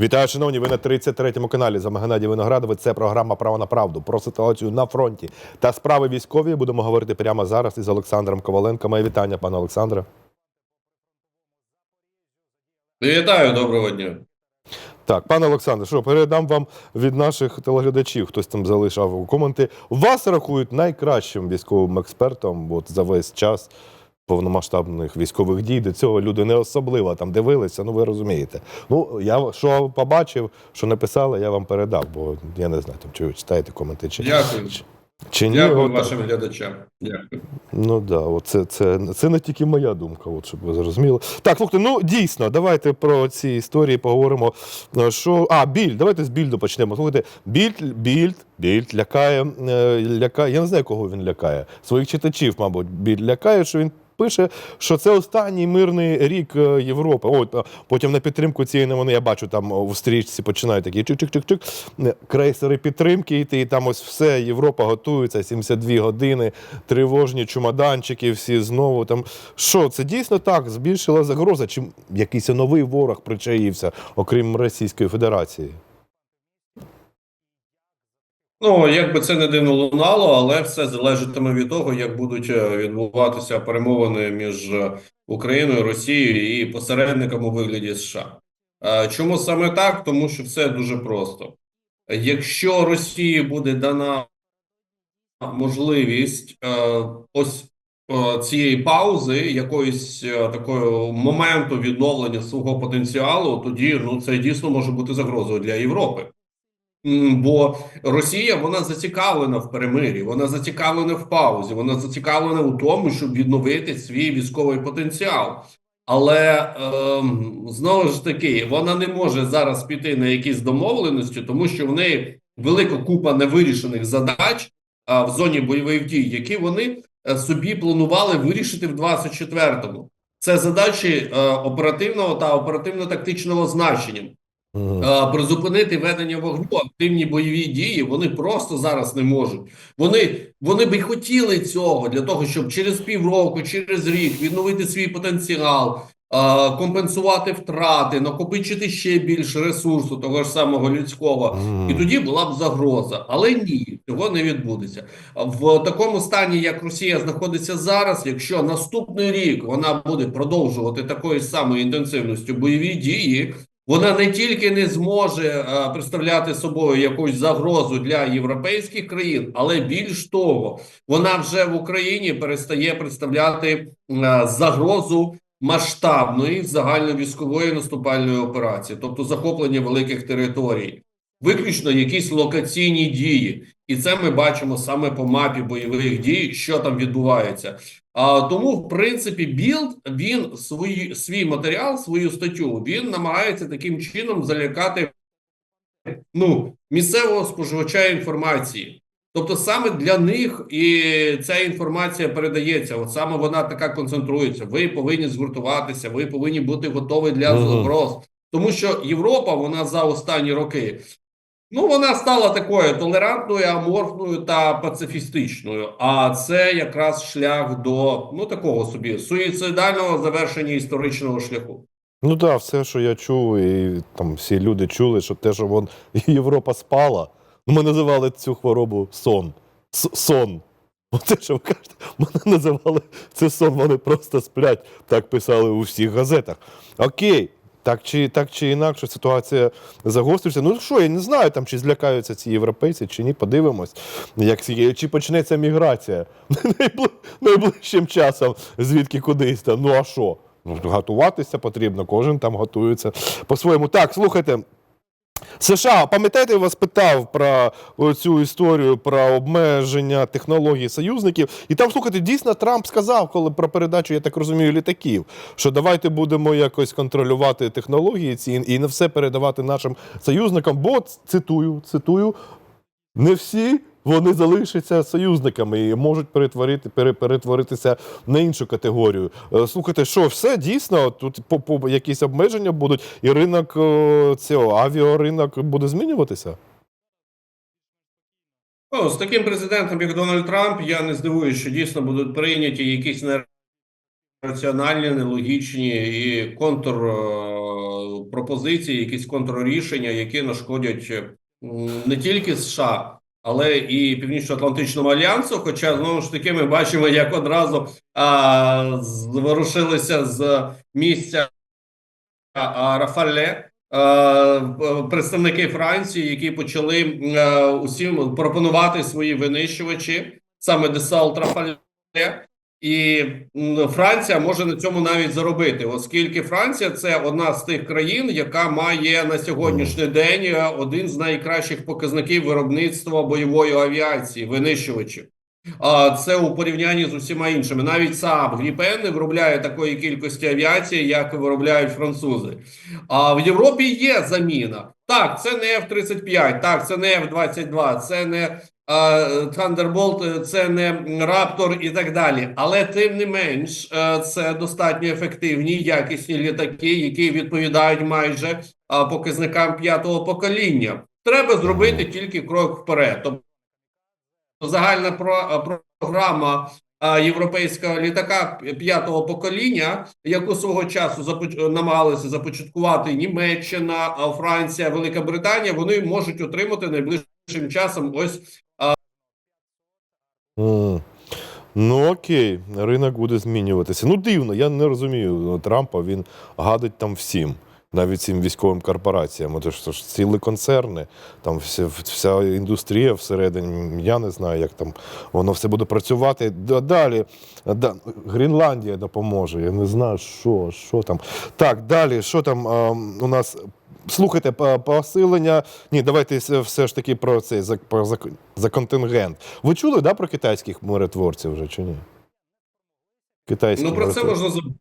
Вітаю, шановні. Ви на 33-му каналі. З вами Геннадій Виноградовець. Це програма Право на правду про ситуацію на фронті та справи військові. Будемо говорити прямо зараз із Олександром Коваленко. Моє вітання, пане Олександре. Вітаю, доброго дня. Так, пане Олександре, що передам вам від наших телеглядачів. Хтось там залишав коменти. Вас рахують найкращим військовим експертом. От за весь час повномасштабних військових дій до цього люди не особливо там дивилися. Ну ви розумієте. Ну я що побачив, що написали, я вам передав, бо я не знаю, там чи ви читаєте коменти чи, Дякую. чи ні. Дякую От, вашим глядачам. Дякую. Ну да, от це, це, це не тільки моя думка, от щоб ви зрозуміли. Так, слухайте, ну дійсно, давайте про ці історії поговоримо. Е, Що а більд, давайте з більду почнемо. Слухайте, більд, більд, більд лякає, е, лякає. Я не знаю, кого він лякає. Своїх читачів, мабуть, більд лякає, що він. Пише, що це останній мирний рік е, Європи. От потім на підтримку цієї новини я бачу там в стрічці починають такі чик-чик-чик-чик, е, крейсери підтримки йти, і там ось все, Європа готується, 72 години, тривожні чумаданчики, всі знову там. Що, це дійсно так? Збільшила загроза? Чи якийсь новий ворог причаївся, окрім Російської Федерації? Ну, як би це не дивно лунало, але все залежатиме від того, як будуть е, відбуватися перемовини між е, Україною, Росією і посередником у вигляді США. Е, Чому саме так? Тому що все дуже просто. Якщо Росії буде дана можливість ось цієї паузи, якоїсь такого моменту відновлення свого потенціалу, тоді ну це дійсно може бути загрозою для Європи. Бо Росія вона зацікавлена в перемирі, вона зацікавлена в паузі, вона зацікавлена у тому, щоб відновити свій військовий потенціал. Але ем, знову ж таки, вона не може зараз піти на якісь домовленості, тому що в неї велика купа невирішених задач а, в зоні бойових дій, які вони е, собі планували вирішити в 24-му. Це задачі е, оперативного та оперативно-тактичного значення. Призупинити ведення вогню, активні бойові дії вони просто зараз не можуть. Вони вони би хотіли цього для того, щоб через півроку, через рік відновити свій потенціал, компенсувати втрати, накопичити ще більше ресурсу, того ж самого людського. І тоді була б загроза, але ні, цього не відбудеться. В такому стані, як Росія знаходиться зараз, якщо наступний рік вона буде продовжувати такою самою інтенсивністю бойові дії, вона не тільки не зможе е, представляти собою якусь загрозу для європейських країн, але більш того, вона вже в Україні перестає представляти е, загрозу масштабної загальновійськової наступальної операції, тобто захоплення великих територій, виключно якісь локаційні дії, і це ми бачимо саме по мапі бойових дій, що там відбувається. А тому, в принципі, білд він свої свій матеріал, свою статтю він намагається таким чином залякати ну місцевого споживача інформації. Тобто саме для них і ця інформація передається. От саме вона така концентрується. Ви повинні згуртуватися, ви повинні бути готові для загроз. Тому що Європа, вона за останні роки, ну вона стала такою толерантною, аморфною та пацифістичною. А це якраз шлях до ну такого собі суїцидального завершення історичного шляху. Ну так, все, що я чув, і там всі люди чули, що те, що вон Європа спала. Ми називали цю хворобу сон. Сон. Оце, що ви кажете, мене називали це сон, вони просто сплять. Так писали у всіх газетах. Окей. Так чи, так чи інакше ситуація загострюється. Ну що, я не знаю, там чи злякаються ці європейці, чи ні, подивимось, як, чи почнеться міграція найбли- найближчим часом, звідки кудись там. Ну а що? Ну, готуватися потрібно, кожен там готується по-своєму. Так, слухайте. США, пам'ятаєте, я вас питав про цю історію про обмеження технологій союзників, і там, слухайте, дійсно Трамп сказав, коли про передачу, я так розумію, літаків, що давайте будемо якось контролювати технології ці і не все передавати нашим союзникам, бо цитую, цитую, не всі вони залишаться союзниками і можуть перетворити, пере- перетворитися на іншу категорію. Е, Слухайте, що все дійсно тут по, по якісь обмеження будуть, і ринок е, цього авіаринок буде змінюватися? Ну, з таким президентом, як Дональд Трамп, я не здивуюся, що дійсно будуть прийняті якісь нераціональні, нелогічні і контр е, якісь контррішення, які нашкодять не тільки США, але і Північно-Атлантичному альянсу. Хоча знову ж таки ми бачимо, як одразу а, зворушилися з місця Рафале. Представники Франції, які почали усім пропонувати свої винищувачі, саме Десалт Рафале, і Франція може на цьому навіть заробити, оскільки Франція це одна з тих країн, яка має на сьогоднішній день е, один з найкращих показників виробництва бойової авіації, винищувачів. А це у порівнянні з усіма іншими. Навіть Saab Gripen не виробляє такої кількості авіації, як виробляють французи. А в Європі є заміна. Так, це не F-35, так, це не F-22, це не Thunderbolt, це не Raptor і так далі. Але тим не менш, е, це достатньо ефективні, якісні літаки, які відповідають майже показникам п'ятого покоління. Треба зробити тільки крок вперед. Тобто загальна про- програма європейського літака п'ятого покоління, яку свого часу започ... намагалися започаткувати Німеччина, Франція, Велика Британія, вони можуть отримати найближчим часом ось Ну окей, ринок буде змінюватися. Ну дивно, я не розумію Трампа. Він гадить там всім, навіть цим військовим корпораціям. От ж цілі концерни, там вся, вся індустрія всередині. Я не знаю, як там воно все буде працювати. Далі да, Гренландія допоможе. Я не знаю, що, що там. Так, далі, що там а, у нас. Слухайте, посилення. Ні, давайте все- ж таки про цей за, за, за контингент. Ви чули да, про китайських миротворців вже чи ні? Китайські Ну про це можна забути.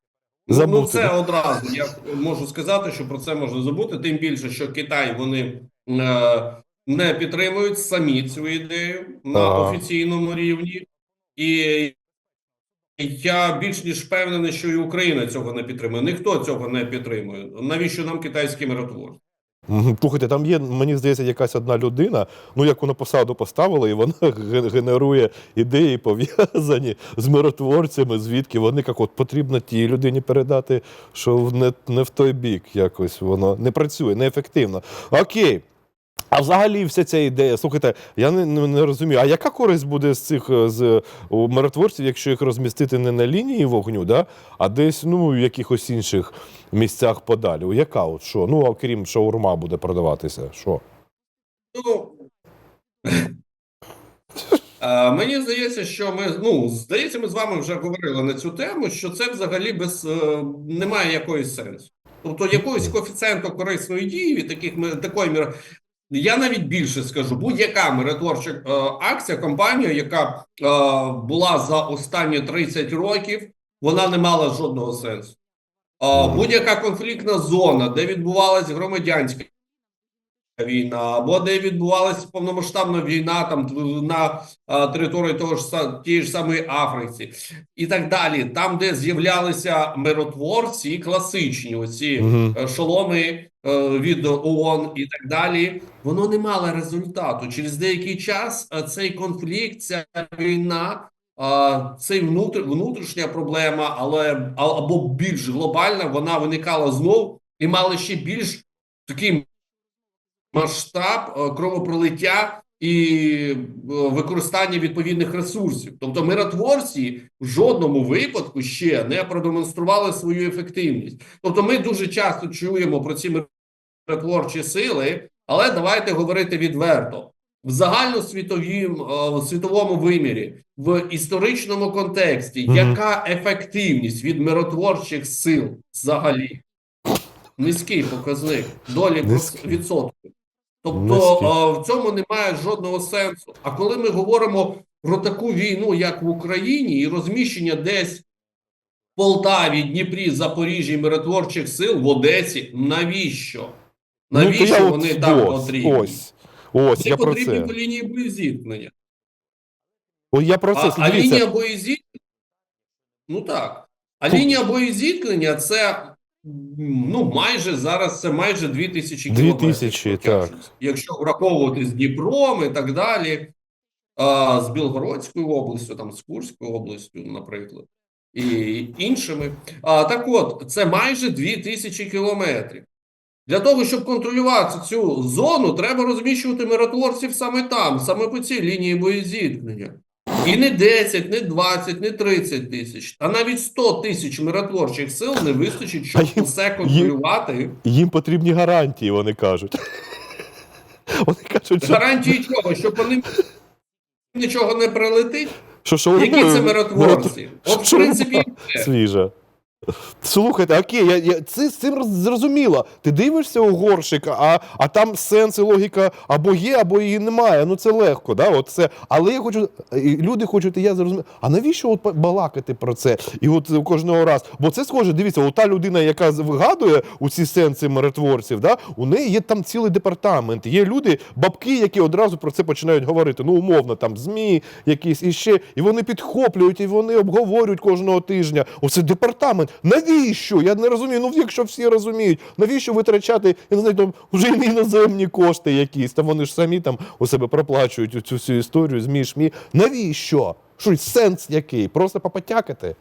Ну, Забути, ну це одразу. Я можу сказати, що про це можна забути. Тим більше, що Китай вони е, не підтримують самі цю ідею на Ага. офіційному рівні, і я більш ніж впевнений, що і Україна цього не підтримує. Ніхто цього не підтримує. Навіщо нам китайські миротворці? Слухайте, там є, мені здається, якась одна людина, ну яку на посаду поставили, і вона генерує ідеї, пов'язані з миротворцями, звідки вони як от потрібно тій людині передати, що не, не в той бік якось воно не працює, неефективно. Окей. А взагалі вся ця ідея, слухайте, я не, не, не розумію, а яка користь буде з цих е, з миротворців, якщо їх розмістити не на лінії вогню, да, а десь ну, в якихось інших місцях подалі? Яка от що? Ну, окрім шаурма буде продаватися. Що? Ну е, мені здається, що ми ну здається, ми з вами вже говорили на цю тему, що це взагалі без е, немає якоїсь сенсу. Тобто якогось коефіцієнту корисної дії від таких такої. Я навіть більше скажу, будь-яка миротворча е, акція, компанія, яка е, була за останні 30 років, вона не мала жодного сенсу. Е, будь-яка конфліктна зона, де відбувалась громадянська війна, або де відбувалася повномасштабна війна там на а, території того ж тієї ж самої Африці, і так далі, там, де з'являлися миротворці класичні, оці Угу. шоломи е, від ООН і так далі, воно не мало результату. Через деякий час е, цей конфлікт, ця війна, цей внутр, внутрішня проблема, але або більш глобальна, вона виникала знов і мала ще більш такий масштаб е, кровопролиття і е, використання відповідних ресурсів. Тобто миротворці в жодному випадку ще не продемонстрували свою ефективність. Тобто, ми дуже часто чуємо про ці миротворчі сили, але давайте говорити відверто. В загальносвітовім е, світовому вимірі, в історичному контексті, Мгм. яка ефективність від миротворчих сил взагалі? Низький показник долі Низький. Тобто е, в цьому немає жодного сенсу. А коли ми говоримо про таку війну, як в Україні, і розміщення десь в Полтаві, Дніпрі, Запоріжжі миротворчих сил в Одесі, навіщо? Навіщо Ну, вони от, там ось, потрібні? Ось, ось, Вони я про потрібні це. по лінії боєзіткнення. О, я про це. А, а лінія боєзіткнення, ну так. А лінія боєзіткнення це ну майже зараз це майже 2000 Дві кілометрів. тисячі, протяжність. Якщо враховувати з Дніпром і так далі, а, з Білгородською областю, там з Курською областю, наприклад, і іншими. А, так от, це майже 2000 кілометрів. Для того, щоб контролювати цю зону, треба розміщувати миротворців саме там, саме по цій лінії боєзіткнення. І не 10, не 20, не 30 тисяч, а навіть 100 тисяч миротворчих сил не вистачить, щоб їм- усе контролювати. Їм потрібні гарантії, вони кажуть. Вони кажуть, що, Гарантії чого? Щоб вони нічого не прилетить? що що Які це миротворці? От, в принципі, свіже. свіжа. Слухайте, окей, я, я, це з цим роз- зрозуміло. Ти дивишся у горщик, а, а там сенс і логіка або є, або її немає. Ну це легко, да? от це. Але я хочу, люди хочуть, і я зрозумів. А навіщо от балакати про це? І от кожного раз. Бо це схоже, дивіться, от та людина, яка вигадує у ці сенси миротворців, да? у неї є там цілий департамент. Є люди, бабки, які одразу про це починають говорити. Ну, умовно, там ЗМІ якісь і ще. І вони підхоплюють, і вони обговорюють кожного тижня. Оце департамент. Навіщо? Я не розумію. Ну, якщо всі розуміють, навіщо витрачати, я не знаю, там вже іноземні кошти якісь. Там вони ж самі там у себе проплачують цю всю історію, ЗМІ, ШМІ. Навіщо? Що сенс який? Просто попотякати?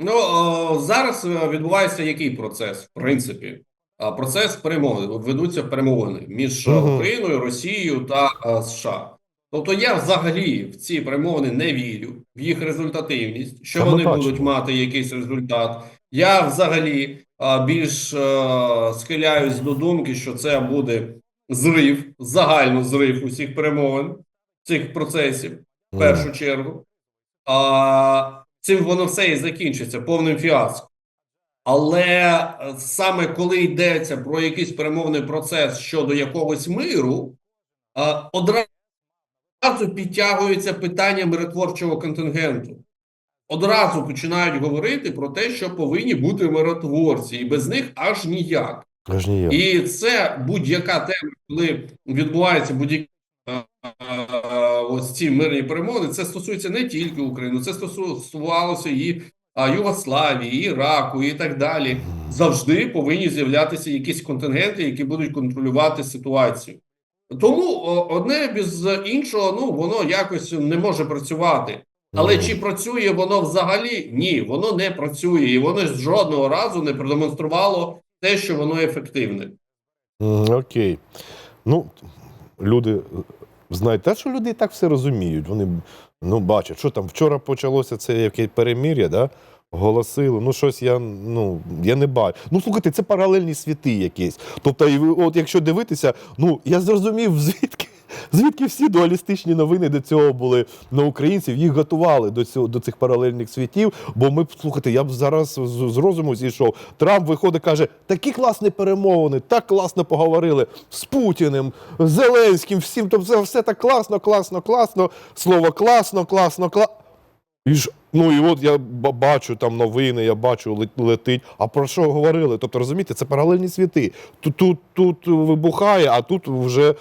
Ну зараз е, відбувається який процес? В принципі, процес перемовин ведуться перемовини між е, Україною, Росією та е, США. Тобто я взагалі в ці перемовини не вірю в їх результативність, що Та вони бачимо. будуть мати якийсь результат. Я взагалі а, більш е, схиляюсь до думки, що це буде зрив, загально зрив усіх перемовин цих процесів в першу чергу. А, цим воно все і закінчиться повним фіаско. Але е, саме коли йдеться про якийсь перемовний процес щодо якогось миру, е, одразу підтягується питання миротворчого контингенту. Одразу починають говорити про те, що повинні бути миротворці, і без них аж ніяк. Аж ніяк. І це будь-яка тема, коли відбуваються будь-які ось ці мирні перемовини, це стосується не тільки України, це стосувалося і Югославії, і Іраку, і так далі. Завжди повинні з'являтися якісь контингенти, які будуть контролювати ситуацію. Тому одне без іншого, ну воно якось не може працювати. Але чи працює воно взагалі? Ні, воно не працює, і воно жодного разу не продемонструвало те, що воно ефективне. Окей. Ну, люди е, знають, те, що люди і так все розуміють. Вони ну, бачать, що там вчора почалося це якесь перемір'я, да? Голосили, ну щось я ну я не бачу. Ну слухайте, це паралельні світи якісь. Тобто, і от якщо дивитися, ну я зрозумів, звідки, звідки всі дуалістичні новини до цього були на українців, їх готували до цього до цих паралельних світів. Бо ми слухайте, я б зараз з, з розуму зійшов. Трамп виходить, каже: такі класні перемовини, так класно поговорили з Путіним, Зеленським, всім. Тобто все так класно, класно, класно. Слово класно, класно, класно. І ж, ну і от я бачу там новини, я бачу летить. А про що говорили? Тобто, розумієте, це паралельні світи. Тут, тут, тут вибухає, а тут вже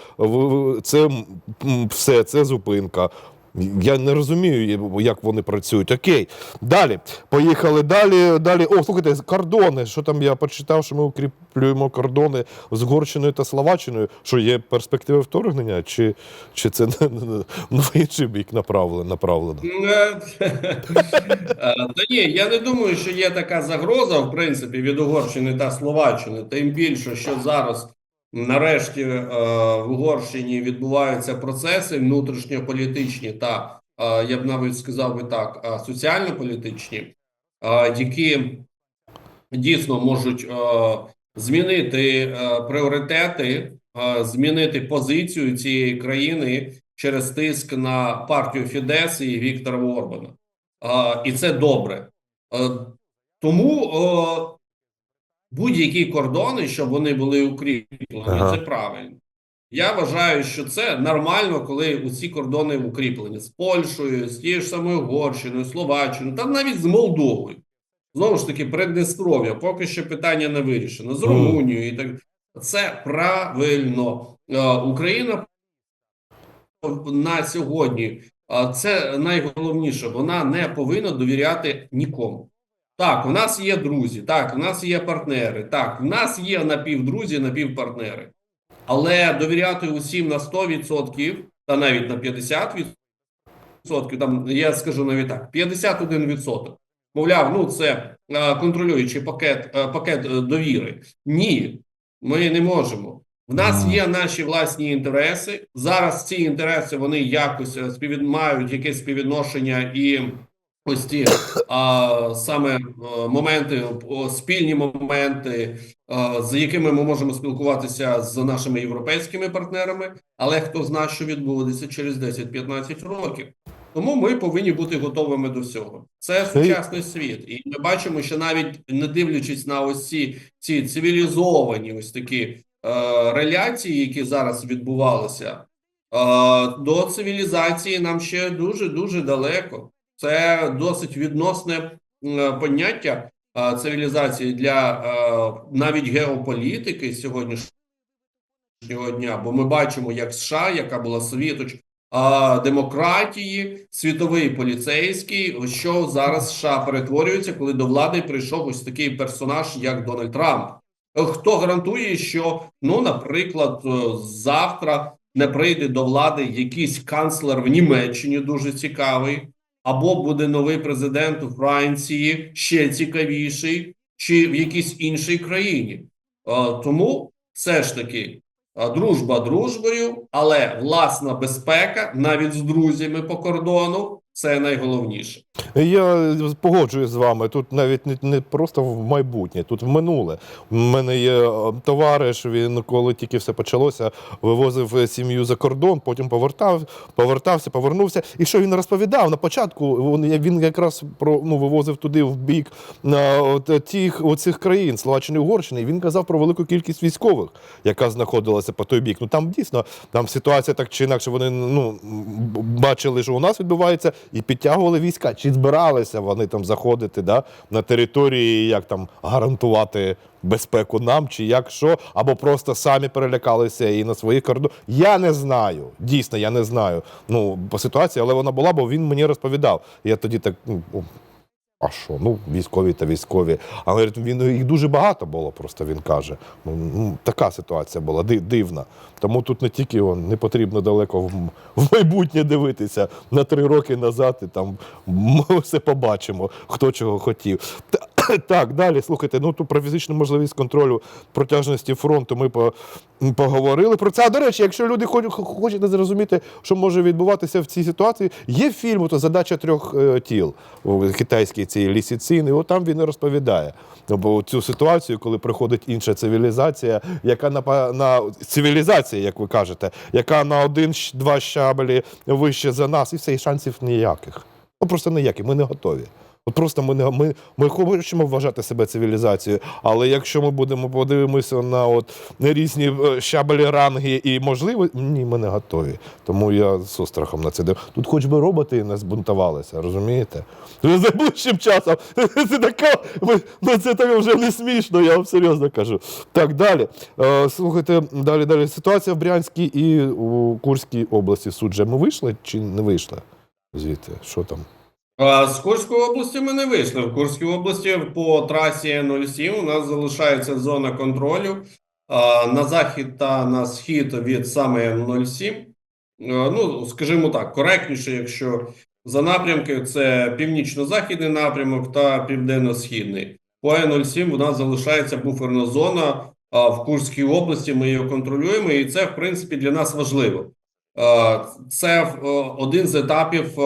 це все, це зупинка. Я не розумію, як вони працюють. Окей. Далі. Поїхали далі. Далі. О, слухайте, кордони. Що там я почитав, що ми укріплюємо кордони з Горщиною та Словаччиною. Що є перспективи вторгнення? Чи, чи це на, інший бік направлено? направлено? Е, Та ні, я не думаю, що є така загроза, в принципі, від Угорщини та Словаччини. Тим більше, що зараз нарешті е, в Угорщині відбуваються процеси внутрішньополітичні та, е, я б навіть сказав би так, е, соціально-політичні, які дійсно можуть змінити пріоритети, змінити позицію цієї країни через тиск на партію Фідес і Віктора Орбана. І це добре. Тому будь-які кордони, щоб вони були укріплені, Ага. це правильно. Я вважаю, що це нормально, коли усі кордони укріплені з Польщею, з тією ж самою Угорщиною, Словаччиною, та навіть з Молдовою. Знову ж таки, Приднестров'я, поки що питання не вирішено. З Румунією і так. Це правильно. Е, Україна на сьогодні це найголовніше. Вона не повинна довіряти нікому. Так, у нас є друзі, так, у нас є партнери, так, у нас є напівдрузі, напівпартнери. Але довіряти усім на 100% та навіть на 50%, там я скажу навіть так: 51%. мовляв, ну це е, контролюючий пакет, е, пакет е, довіри. Ні, ми не можемо. В нас є наші власні інтереси. Зараз ці інтереси вони якось е, співвід... мають якесь співвідношення і ось ці а, саме моменти, спільні моменти, з якими ми можемо спілкуватися з нашими європейськими партнерами. Але хто знає, що відбудеться через 10-15 років. Тому ми повинні бути готовими до всього. Це сучасний світ, і ми бачимо, що навіть не дивлячись на ось ці, ці цивілізовані ось такі е, реляції, які зараз відбувалися, е, до цивілізації нам ще дуже дуже далеко. Це досить відносне е, поняття е, цивілізації для е, навіть геополітики сьогоднішнього дня, бо ми бачимо, як США, яка була світоч демократії, світовий поліцейський, що зараз США перетворюється, коли до влади прийшов ось такий персонаж, як Дональд Трамп. Хто гарантує, що ну, наприклад, завтра не прийде до влади якийсь канцлер в Німеччині, дуже цікавий, або буде новий президент у Франції, ще цікавіший, чи в якійсь іншій країні. Тому все ж таки Дружба дружбою, але власна безпека навіть з друзями по кордону це найголовніше. Я погоджуюсь з вами. Тут навіть не, не просто в майбутнє, тут в минуле. У мене є е, товариш. Він коли тільки все почалося, вивозив е, сім'ю за кордон, потім повертав, повертався, повернувся. І що він розповідав на початку? Він, якраз про ну вивозив туди в бік на от тих оцих країн Словаччини Угорщини. І він казав про велику кількість військових, яка знаходилася по той бік. Ну там дійсно там ситуація так чи інакше. Вони ну бачили, що у нас відбувається, і підтягували війська. Чи збиралися вони там заходити да, на території, як там гарантувати безпеку нам, чи як що, або просто самі перелякалися і на своїх кордонах. Я не знаю. Дійсно, я не знаю. Ну, по ситуації, але вона була, бо він мені розповідав. Я тоді так. Ну, а що? Ну, військові та військові. Але він їх дуже багато було, просто він каже. Ну, ну, така ситуація була ди- дивна. Тому тут не тільки он, не потрібно далеко в, майбутнє дивитися на три роки назад, і там ми все побачимо, хто чого хотів. Та- Так, далі, слухайте, ну тут про фізичну можливість контролю протяжності фронту ми по, поговорили про це. А до речі, якщо люди хоч- хо- зрозуміти, що може відбуватися в цій ситуації, є фільм, то задача трьох е, тіл о, китайський цей лісіцин, і от там він і розповідає бо цю ситуацію, коли приходить інша цивілізація, яка на, на цивілізація, як ви кажете, яка на один-два щаблі вище за нас, і все, і шансів ніяких. Ну просто ніяких, ми не готові. От просто ми не ми, ми хочемо вважати себе цивілізацією, але якщо ми будемо подивимося на от на різні е, щаблі ранги і можливо, ні, ми не готові. Тому я з острахом на це дивлюсь. Тут хоч би роботи не збунтувалися, розумієте? За найближчим часом це така, ну це так вже не смішно, я вам серйозно кажу. Так, далі. Е, слухайте, далі, далі. Ситуація в Брянській і у Курській області суд же ми вийшли чи не вийшли? Звідти, що там? З Курської області ми не вийшли. В Курській області по трасі 07 у нас залишається зона контролю на захід та на схід від саме 07. Е, Ну, скажімо так, коректніше, якщо за напрямки це північно-західний напрямок та південно-східний. По Е07 у нас залишається буферна зона в Курській області. Ми її контролюємо, і це в принципі для нас важливо. Е, Це е, один з етапів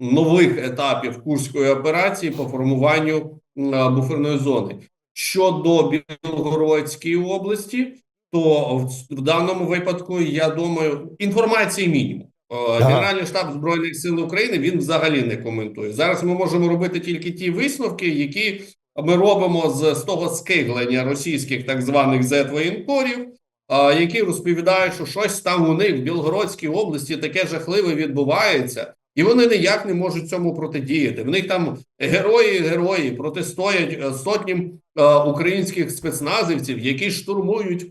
нових етапів курської операції по формуванню е, буферної зони. Щодо Білгородської області, то в, в даному випадку я думаю, інформації мінімум. Е. Генеральний штаб збройних сил України він взагалі не коментує. Зараз ми можемо робити тільки ті висновки, які ми робимо з, з того скиглення російських так званих зет-воєнкорів, а, які розповідають, що щось там у них в Білгородській області таке жахливе відбувається, і вони ніяк не можуть цьому протидіяти. В них там герої, герої протистоять е, сотням е, українських спецназівців, які штурмують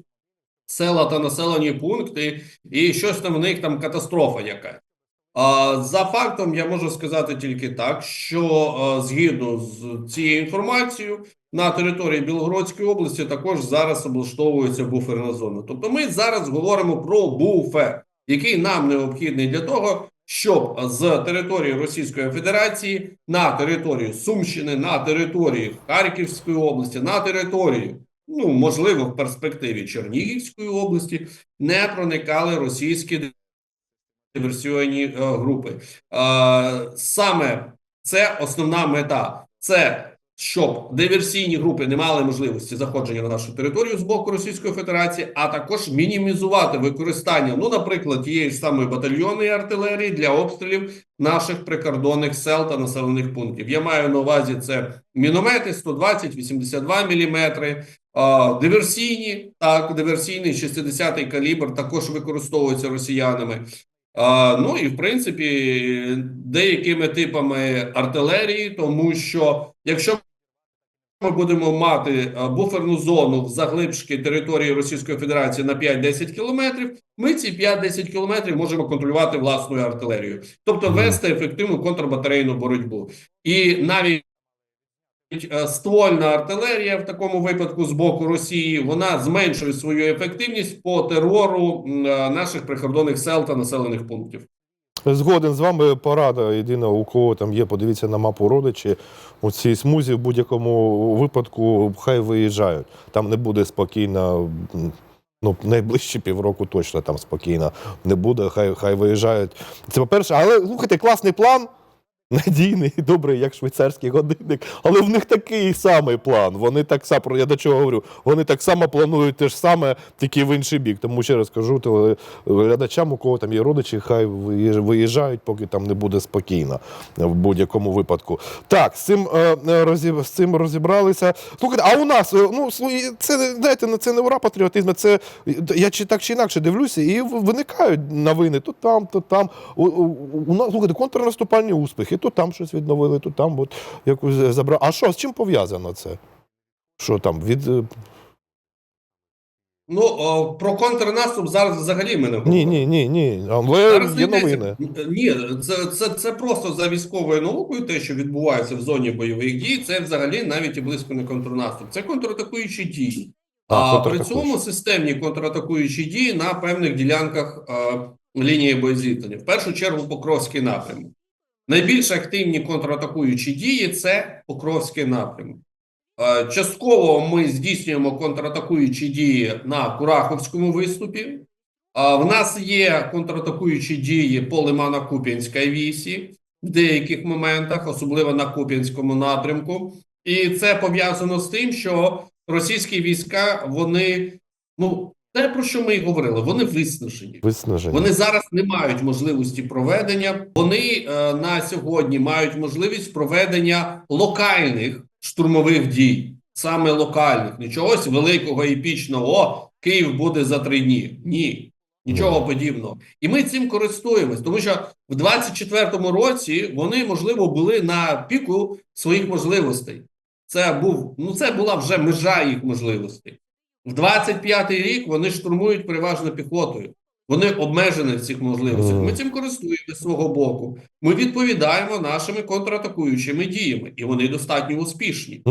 села та населені пункти, і щось там в них там катастрофа яка. А, За фактом я можу сказати тільки так, що е, згідно з цією інформацією, на території Білгородської області також зараз облаштовується буферна зона. Тобто ми зараз говоримо про буфер, який нам необхідний для того, щоб з території Російської Федерації на територію Сумщини, на території Харківської області, на територію, ну можливо, в перспективі Чернігівської області не проникали російські диверсіонні е, групи. Е, Саме це основна мета. Це щоб диверсійні групи не мали можливості заходження на нашу територію з боку Російської Федерації, а також мінімізувати використання, ну, наприклад, тієї ж самої батальйонної артилерії для обстрілів наших прикордонних сел та населених пунктів. Я маю на увазі це міномети 120-82 міліметри, диверсійні, так, диверсійний 60-й калібр також використовується росіянами. Ну і в принципі деякими типами артилерії, тому що якщо ми будемо мати буферну зону в заглибшки території Російської Федерації на 5-10 кілометрів, ми ці 5-10 кілометрів можемо контролювати власною артилерією, тобто вести ефективну контрбатарейну боротьбу. І навіть е, ствольна артилерія в такому випадку з боку Росії вона зменшує свою ефективність по терору е, наших прикордонних сел та населених пунктів. Згоден з вами порада єдина, у кого там є, подивіться на мапу родичі. У цій смузі в будь-якому випадку хай виїжджають. Там не буде спокійно. Ну, найближчі півроку точно там спокійно не буде. Хай хай виїжджають. Це по-перше, але слухайте, класний план. Надійний, добрий, як швейцарський годинник, але в них такий самий план. Вони так само, я до чого говорю, вони так само планують те ж саме, тільки в інший бік. Тому ще раз кажу теле- глядачам, у кого там є родичі, хай виїжджають, поки там не буде спокійно в будь-якому випадку. Так, з цим, е, е, з цим розібралися. Слухайте, а у нас, е, ну, це, знаєте, ну, це не ура патріотизму, це я чи так чи інакше дивлюся, і виникають новини то там, то там. У нас, слухайте, контрнаступальні успіхи, то там щось відновили, то там от якось забрали. А що, з чим пов'язано це? Що там? Від... е, Ну о, про контрнаступ зараз взагалі ми не говоримо. Ні, ні, ні, ні. Але Зараз є новини. Ні, це, це, це просто за військовою наукою, те, що відбувається в зоні бойових дій, це взагалі навіть і близько не контрнаступ. Це контратакуючі дії. А, А, при цьому системні контратакуючі дії на певних ділянках е, лінії боєзіткнення. В першу чергу Покровський напрямок. Найбільш активні контратакуючі дії це Покровський напрямок. Е, Частково ми здійснюємо контратакуючі дії на Кураховському виступі. А В нас є контратакуючі дії по Лимано-Куп'янській вісі в деяких моментах, особливо на Куп'янському напрямку. І це пов'язано з тим, що російські війська вони ну те про що ми і говорили, вони виснажені. Виснаження. Вони зараз не мають можливості проведення. Вони е, на сьогодні мають можливість проведення локальних штурмових дій, саме локальних, нічогось великого епічного. О, Київ буде за три дні. Ні, нічого Ну. подібного. І ми цим користуємось, тому що в 24-му році вони можливо були на піку своїх можливостей. Це був ну це була вже межа їх можливостей. В 25-й рік вони штурмують переважно піхотою. Вони обмежені в цих можливостях. Ми цим користуємося з свого боку. Ми відповідаємо нашими контратакуючими діями, і вони достатньо успішні.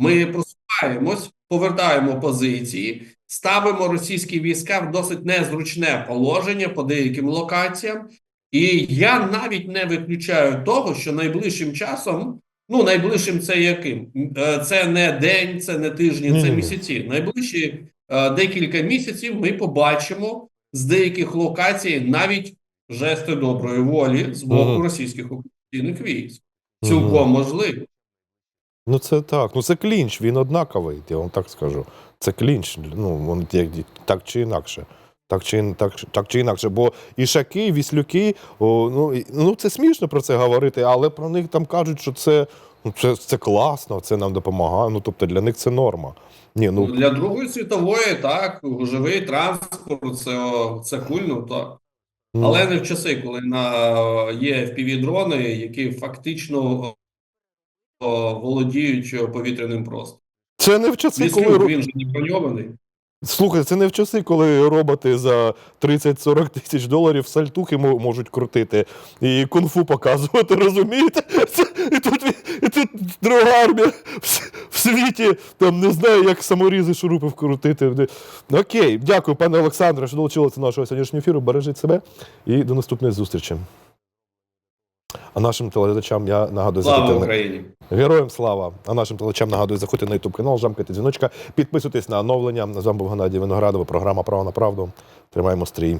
Ми просуваємось, повертаємо позиції, ставимо російські війська в досить незручне положення по деяким локаціям. І я навіть не виключаю того, що найближчим часом, ну найближчим це яким? Е, Це не день, це не тижні, це місяці. Найближчі е, декілька місяців ми побачимо з деяких локацій навіть жести доброї волі з боку російських окупаційних військ. Цілком можливо. Ну це так. Ну це клінч, він однаковий, я вам так скажу. Це клінч. Ну, як, так чи інакше. Так чи, так, так чи інакше. Бо ішаки, віслюки, о, ну, і- ну це смішно про це говорити, але про них там кажуть, що це, ну, це, це класно, це нам допомагає. Ну, тобто для них це норма. Ні, ну, Для Другої світової так, живий транспорт, це, це кульно, так. ну, Але не в часи, коли на є FPV-дрони, які фактично о, володіють повітряним простором. це не в часи, коли Віслюк, ро- він же не броньований. Слухай, це не в часи, коли роботи за 30-40 тисяч доларів сальтухи можуть крутити і кунг-фу показувати, розумієте? І, тут, і тут друга армія в, в світі там не знаю, як саморізи шурупи вкрутити. Окей, дякую, пане Олександре, що долучилися до нашого сьогоднішнього ефіру. Бережіть себе і до наступної зустрічі. А нашим телеглядачам я нагадую Слава заходити на героям слава. А нашим телеглядачам нагадую заходити на YouTube канал, жамкайте дзвіночка, підписуйтесь на оновлення. З вами був Геннадій Виноградов. Програма Право на правду. Тримаємо стрій.